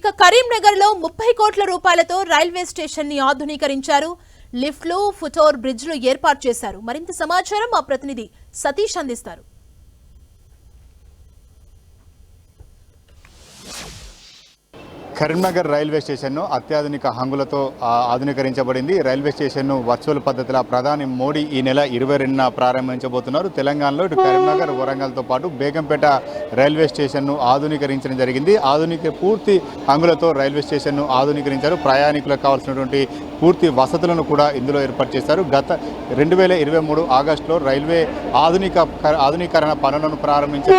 ఇక కరీంనగర్లో ముప్పై కోట్ల రూపాయలతో రైల్వే స్టేషన్ని ఆధునీకరించారు. లిఫ్ట్లు ఫుటోర్ బ్రిడ్జ్లు ఏర్పాటు చేశారు. మరింత సమాచారం మా ప్రతినిధి సతీష్ అందిస్తారు. కరీంనగర్ రైల్వే స్టేషన్ను అత్యాధునిక హంగులతో ఆధునీకరించబడింది. రైల్వే స్టేషన్ను వర్చువల్ పద్ధతిలో ప్రధాని మోడీ ఈ నెల ఇరవై రెండున ప్రారంభించబోతున్నారు. తెలంగాణలో ఇటు కరీంనగర్ వరంగల్తో పాటు బేగంపేట రైల్వే స్టేషన్ను ఆధునీకరించడం జరిగింది. ఆధునిక పూర్తి హంగులతో రైల్వే స్టేషన్ను ఆధునీకరించారు. ప్రయాణికులకు కావాల్సినటువంటి పూర్తి వసతులను కూడా ఇందులో ఏర్పాటు చేశారు. గత రెండు వేల ఇరవై మూడు ఆగస్టులో రైల్వే ఆధునిక ఆధునీకరణ పనులను ప్రారంభించారు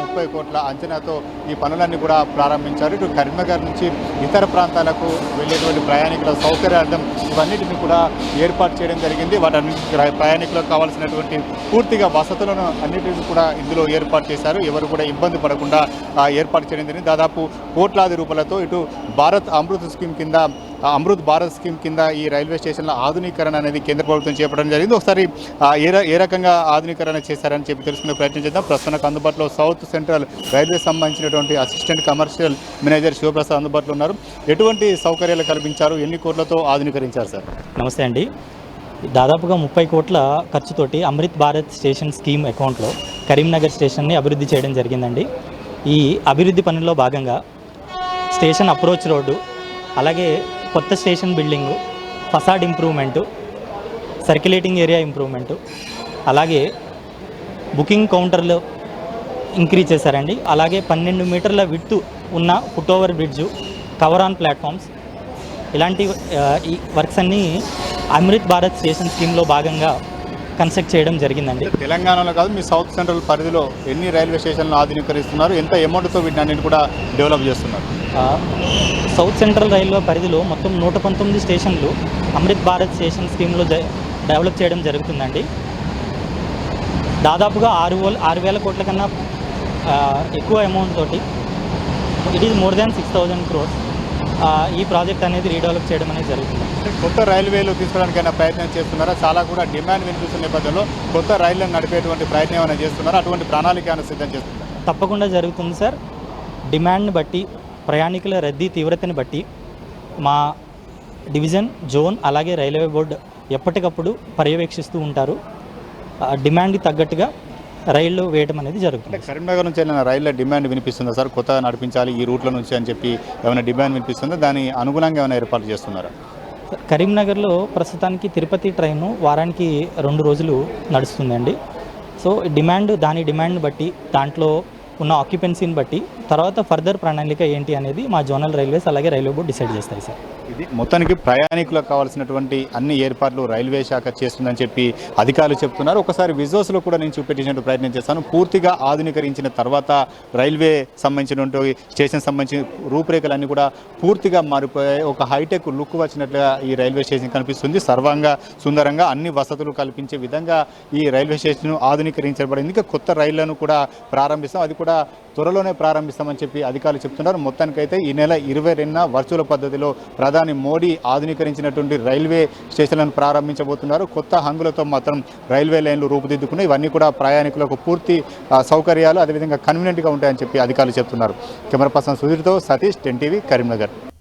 ముప్పై కోట్ల అంచనాతో ఈ పనులన్నీ కూడా ప్రారంభించారు. ఇటు కరీంనగర్ నుంచి ఇతర ప్రాంతాలకు వెళ్ళేటువంటి ప్రయాణికుల సౌకర్యార్థం ఇవన్నిటిని కూడా ఏర్పాటు చేయడం జరిగింది. వాటి ప్రయాణికులకు కావాల్సినటువంటి పూర్తిగా వసతులను అన్నిటిని కూడా ఇందులో ఏర్పాటు చేశారు. ఎవరు కూడా ఇబ్బంది పడకుండా ఏర్పాటు చేయడం జరిగింది. దాదాపు కోట్లాది రూపాయలతో ఇటు భారత్ అమృత్ స్కీమ్ కింద అమృత్ భారత్ స్కీమ్ కింద ఈ రైల్వే స్టేషన్ల ఆధునీకరణ అనేది కేంద్ర ప్రభుత్వం చేపట్టడం జరిగింది. ఒకసారి ఏ ఏ రకంగా ఆధునీకరణ చేశారని చెప్పి తెలుసుకునే ప్రయత్నం చేద్దాం. ప్రస్తుతానికి అందుబాటులో సౌత్ సెంట్రల్ రైల్వే సంబంధించినటువంటి అసిస్టెంట్ కమర్షియల్ మేనేజర్ శివప్రసాద్ అందుబాటులో ఉన్నారు. ఎటువంటి సౌకర్యాలు కల్పించారు? ఎన్ని కోట్లతో ఆధునీకరించారు సార్? నమస్తే అండి. దాదాపుగా ముప్పై కోట్ల ఖర్చుతోటి అమృత్ భారత్ స్టేషన్ స్కీమ్ అకౌంట్లో కరీంనగర్ స్టేషన్ని అభివృద్ధి చేయడం జరిగిందండి. ఈ అభివృద్ధి పనుల్లో భాగంగా స్టేషన్ అప్రోచ్ రోడ్డు అలాగే కొత్త station building facade improvement circulating area improvement అలాగే బుకింగ్ కౌంటర్లు ఇంక్రీజ్ చేశారండి. అలాగే పన్నెండు మీటర్ల విడ్త్ ఉన్న foot over bridge cover on platforms ఇలాంటి ఈ వర్క్స్ అన్నీ అమృత్ భారత్ స్టేషన్ స్కీమ్లో భాగంగా కన్స్ట్రక్ట్ చేయడం జరిగిందండి. తెలంగాణలో కాదు మీ సౌత్ సెంట్రల్ పరిధిలో ఎన్ని రైల్వే స్టేషన్లు ఆధునీకరిస్తున్నారు ఎంత అమౌంట్తో వీటిని అన్నింటి కూడా డెవలప్ చేస్తున్నారు? సౌత్ సెంట్రల్ రైల్వే పరిధిలో మొత్తం నూట పంతొమ్మిది స్టేషన్లు అమృత్ భారత్ స్టేషన్ స్కీమ్లో డెవలప్ చేయడం జరుగుతుందండి. దాదాపుగా ఆరు వేల ఆరు వేల కోట్ల కన్నా ఎక్కువ అమౌంట్ తోటి it is more than six thousand crores. ఈ ప్రాజెక్ట్ అనేది రీడెవలప్ చేయడం అనేది జరుగుతుంది. కొత్త రైల్వేలు తీసుకోవడానికైనా ప్రయత్నం చేస్తున్నారా? చాలా కూడా డిమాండ్ వినిపిస్తున్న నేపథ్యంలో కొత్త రైళ్ళను నడిపేటువంటి ప్రయత్నం ఏమైనా చేస్తున్నారా? అటువంటి ప్రణాళిక ఏమైనా సిద్ధం చేస్తున్నారు తప్పకుండా జరుగుతుంది సార్. డిమాండ్ని బట్టి ప్రయాణికుల రద్దీ తీవ్రతని బట్టి మా డివిజన్ జోన్ అలాగే రైల్వే బోర్డు ఎప్పటికప్పుడు పర్యవేక్షిస్తూ ఉంటారు. డిమాండ్కి తగ్గట్టుగా రైళ్ళు వేయడం అనేది జరుగుతుంది. కరీంనగర్ నుంచి వెళ్ళిన రైళ్ళ డిమాండ్ వినిపిస్తుందా సార్? కొత్తగా నడిపించాలి ఈ రూట్ల నుంచి అని చెప్పి ఏమైనా డిమాండ్ వినిపిస్తుందా? దాని అనుగుణంగా ఏమైనా ఏర్పాటు చేస్తున్నారా? కరీంనగర్లో ప్రస్తుతానికి తిరుపతి ట్రైను వారానికి రెండు రోజులు నడుస్తుందండి. సో డిమాండ్ దాని డిమాండ్ని బట్టి దాంట్లో ఉన్న ఆక్యుపెన్సీని బట్టి తర్వాత ఫర్దర్ ప్రణాళిక ఏంటి అనేది మా జోనల్ రైల్వేస్ అలాగే రైల్వే బోర్డు డిసైడ్ చేస్తాయి సార్. ఇది మొత్తానికి ప్రయాణికులకు కావాల్సినటువంటి అన్ని ఏర్పాట్లు రైల్వే శాఖ చేస్తుందని చెప్పి అధికారులు చెప్తున్నారు. ఒకసారి విజువల్స్లో కూడా నేను చూపెట్టించే ప్రయత్నం చేస్తాను పూర్తిగా ఆధునీకరించిన తర్వాత రైల్వే సంబంధించినటువంటి స్టేషన్ సంబంధించిన రూపురేఖలన్నీ కూడా పూర్తిగా మారిపోయాయి. ఒక హైటెక్ లుక్ వచ్చినట్లుగా ఈ రైల్వే స్టేషన్ కనిపిస్తుంది. సర్వంగా సుందరంగా అన్ని వసతులు కల్పించే విధంగా ఈ రైల్వే స్టేషన్ ఆధునీకరించబడింది. ఇంకా కొత్త రైళ్ళను కూడా ప్రారంభిస్తాం. అది కూడా త్వరలోనే ప్రారంభిస్తామని చెప్పి అధికారులు చెప్తున్నారు. మొత్తానికైతే ఈ నెల ఇరవై రెండున వర్చువల్ పద్ధతిలో ప్రధాన మోడీ ఆధునీకరించినటువంటి రైల్వే స్టేషన్లను ప్రారంభించబోతున్నారు. కొత్త హంగులతో మాత్రం రైల్వే లైన్లు రూపుదిద్దుకున్నాయి. ఇవన్నీ కూడా ప్రయాణికులకు పూర్తి సౌకర్యాలు అదేవిధంగా కన్వీనియంట్గా ఉంటాయని చెప్పి అధికారులు చెప్తున్నారు. కెమెరా పర్సన్ సుధీర్తో సతీష్ టెన్ టీవీ కరీంనగర్.